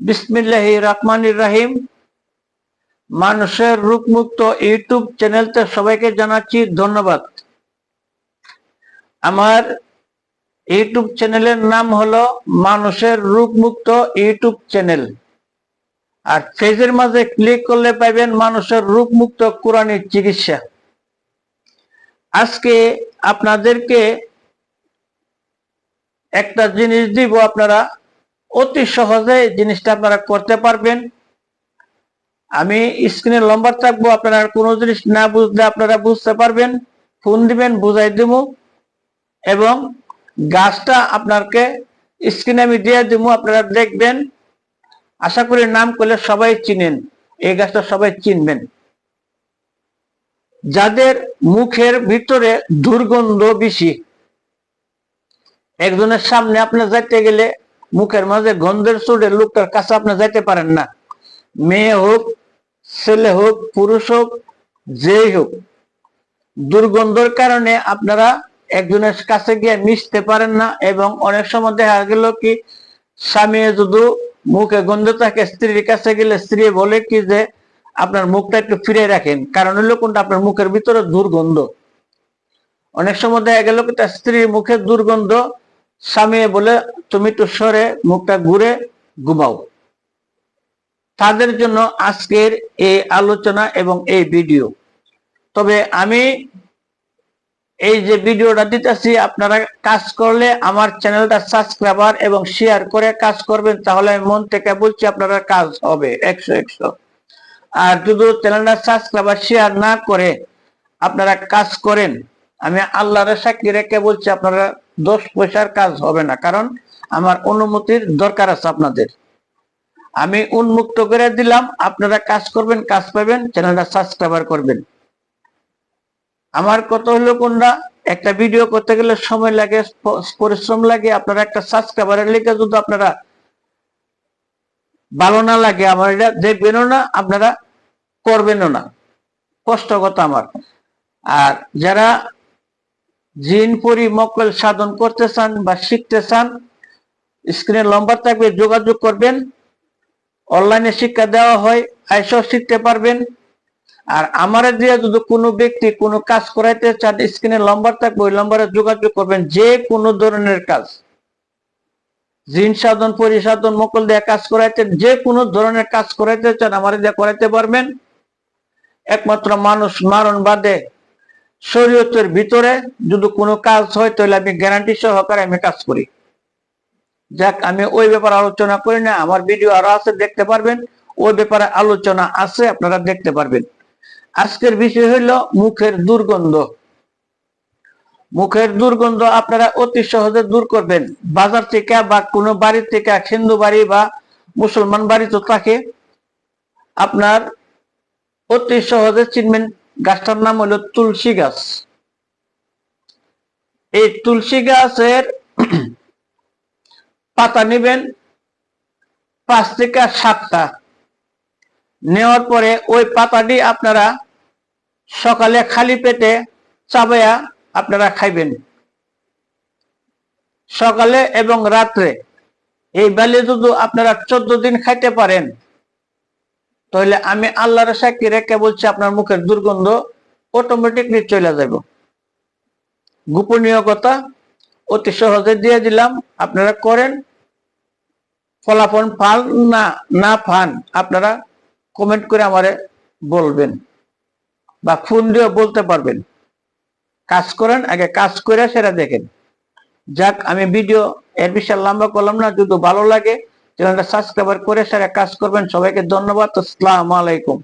বিসমিল্লাহ রহমান রাহিম। মানুষের রূপমুক্ত ইউটিউব চ্যানেলতে সবাইকে জানাচ্ছি ধন্যবাদ। আমার ইউটিউব চ্যানেলের নাম হলো মানুষের রূপমুক্ত ইউটিউব চ্যানেল। আর ফেজের মাঝে ক্লিক করলে পাবেন মানুষের রূপমুক্ত কোরআনের চিকিৎসা। আজকে আপনাদেরকে একটা জিনিস দিব আপনারা। অতি সহজে জিনিসটা আপনারা করতে পারবেন। আমি স্ক্রিনে লম্বা থাকব, আপনারা কোনো জিনিস না বুঝলে আপনারা বুঝতে পারবেন। ফোন দিবেন, বুঝাই দিব এবং গাছটা আপনাকে স্ক্রিনে আমি দিয়ে দিব আপনারা দেখবেন। আশা করি নাম করলে সবাই চিনেন, এই গাছটা সবাই চিনবেন। যাদের মুখের ভিতরে দুর্গন্ধ বেশি, একজনের সামনে আপনার যাইতে গেলে মুখের মাঝে গন্ধের চুড়ে লোকটার কাছে আপনি যাইতে পারেন না। মেয়ে হোক, ছেলে হোক, পুরুষ হোক, যেই হোক। দুর্গন্ধর কারণে আপনারা একজনের কাছে গিয়ে মিশতে পারেন না এবং অনেক সময় দেখা গেল কি, স্বামী যদি মুখে গন্ধ থাকে, স্ত্রীর কাছে গেলে স্ত্রী বলে কি যে, আপনার মুখটা একটু ফিরে রাখেন। কারণ হলো কোনটা আপনার মুখের ভিতরে দুর্গন্ধ। অনেক সময় দেখা গেল কি, তার স্ত্রীর মুখে দুর্গন্ধ স্বামী বলে, তুমি একটু সরে, মুখটা ঘুরে ঘুমাও। তাদের জন্য আজকের এই আলোচনা এবং এই ভিডিও। তবে আমি এই যে ভিডিওটা দিতেছি, আপনারা কাজ করলে আমার চ্যানেলটা সাবস্ক্রাইবার এবং শেয়ার করে কাজ করবেন, তাহলে আমি মন থেকে বলছি আপনারা কাজ হবে একশো একশো। আর যদি চ্যানেলটা সাবস্ক্রাইবার, শেয়ার না করে আপনারা কাজ করেন আমি আল্লাহর সাক্ষী রেখে বলছি, আপনারা দশ পয়সার কাজ হবে না, কারণ আমার অনুমতির দরকার আছে আপনাদের। আমি উন্মুক্ত করে দিলাম, আপনারা কাজ করবেন, কাজ পাবেন, চ্যানেলটা সাবস্ক্রাইবার করবেন। আমার কথা হলো কোনটা একটা ভিডিও করতে গেলে সময় লাগে পরিশ্রম লাগে, আপনারা একটা সাবস্ক্রাইবারের লিখে যদি আপনারা ভালো না লাগে, আমার এটা দেখবেনও না, আপনারা করবেনও না। কষ্ট কথা আমার। আর যারা জিন পরি মকল সাধন করতে চান বা শিখতে চান, স্ক্রিনে লম্বা থাকবে, যোগাযোগ করবেন। অনলাইনে শিক্ষা দেওয়া হয়, আইসাও শিখতে পারবেন। আর আমার দিয়ে যদি কোনো ব্যক্তি কোনো কাজ করাইতে চান, স্ক্রিনে লম্বার থাকবে, ওই লম্বারে যোগাযোগ করবেন, যে কোনো ধরনের কাজ। জিন সাধন পরিসাধন মকল দিয়ে কাজ করাইতে যে কোনো ধরনের কাজ করাইতে চান, আমার দিয়ে করাইতে পারবেন। একমাত্র মানুষ মারণ বাদে শরীয়তের ভিতরে যদি কোনো কাজ হয়, তাহলে আমি গ্যারান্টি সহকারে আমি কাজ করি। যাক, আমি ওই ব্যাপারে আলোচনা করি না, আমার ভিডিও আরও আছে, দেখতে পারবেন। ওই ব্যাপারে আলোচনা আছে, আপনারা দেখতে পারবেন। আজকের বিষয় হইল মুখের দুর্গন্ধ। মুখের দুর্গন্ধ আপনারা অতি সহজে দূর করবেন। বাজার থেকে বা কোনো বাড়ি থেকে হিন্দু বাড়ি বা মুসলমান বাড়ি তো থাকে, আপনার অতি সহজে চিনবেন গাছটার নাম হলো তুলসী গাছ। এই তুলসী গাছের পাতা নেবেন পাঁচ থেকে সাতটা। নেওয়ার পরে ওই পাতাটি আপনারা সকালে খালি পেটে চাবাইয়া আপনারা খাইবেন। সকালে এবং রাত্রে এই বালি যদি আপনারা চোদ্দ দিন খাইতে পারেন তাহলে আমি আল্লাহর সাক্ষী রেখে বলছি আপনার মুখের দুর্গন্ধ অটোমেটিকলি চলে যাব। গোপনীয় কথা, অতি সহজে দিয়ে দিলাম, আপনারা করেন। ফলাফল পান না না ফান আপনারা কমেন্ট করে আমারে বলবেন বা ফোন দিয়ে বলতে পারবেন। কাজ করেন, আগে কাজ করে সেটা দেখেন। যাক, আমি ভিডিও এর বিশাল লম্বা করলাম না, যদি ভালো লাগে চ্যানেলটা সাবস্ক্রাইবার করে সারা কাজ করবেন সবাইকে ধন্যবাদ আসসালামু আলাইকুম।